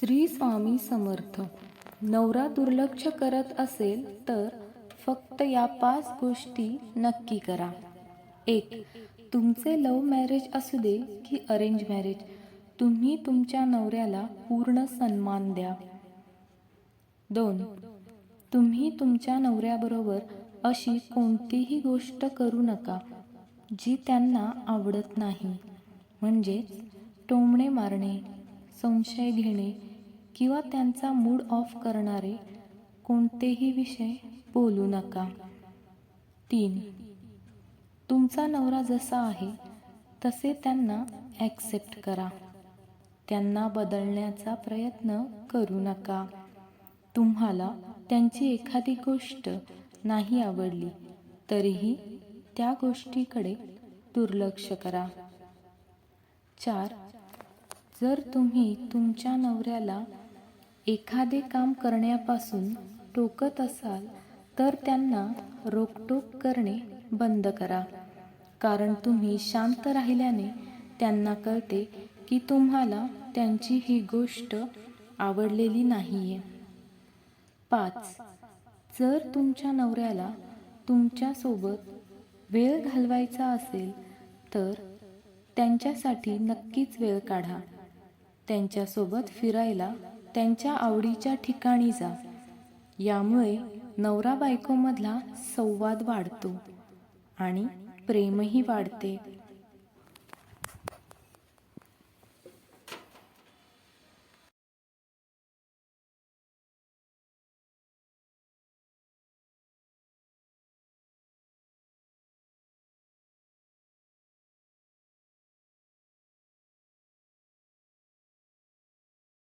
श्री स्वामी समर्थ. नवरा दुर्लक्ष करत असेल तर फक्त या पाच गोष्टी नक्की करा. एक तुमचे लव्ह मॅरेज असू दे की अरेंज मॅरेज तुम्ही तुमच्या नवऱ्याला पूर्ण सन्मान द्या. दोन तुम्ही तुमच्या नवऱ्याबरोबर अशी कोणतीही गोष्ट करू नका जी त्यांना आवडत नाही. म्हणजेच टोमणे मारणे संशय घेणे किंवा त्यांचा मूड ऑफ करणारे कोणतेही विषय बोलू नका. तीन तुमचा नवरा जसा आहे तसे त्यांना ॲक्सेप्ट करा. त्यांना बदलण्याचा प्रयत्न करू नका. तुम्हाला त्यांची एखादी गोष्ट नाही आवडली तरीही त्या गोष्टीकडे दुर्लक्ष करा. चार जर तुम्ही तुमच्या नवऱ्याला एखादे काम करण्यापासून टोकत असाल तर त्यांना रोकटोक करणे बंद करा. कारण तुम्ही शांत राहिल्याने त्यांना कळते की तुम्हाला त्यांची ही गोष्ट आवडलेली नाही आहे पाच. जर तुमच्या नवऱ्याला तुमच्यासोबत वेळ घालवायचा असेल तर त्यांच्यासाठी नक्कीच वेळ काढा. त्यांच्यासोबत फिरायला त्यांच्या आवडीच्या ठिकाणी जा. यामुळे नवरा बायकोमधला संवाद वाढतो आणि प्रेमही वाढते.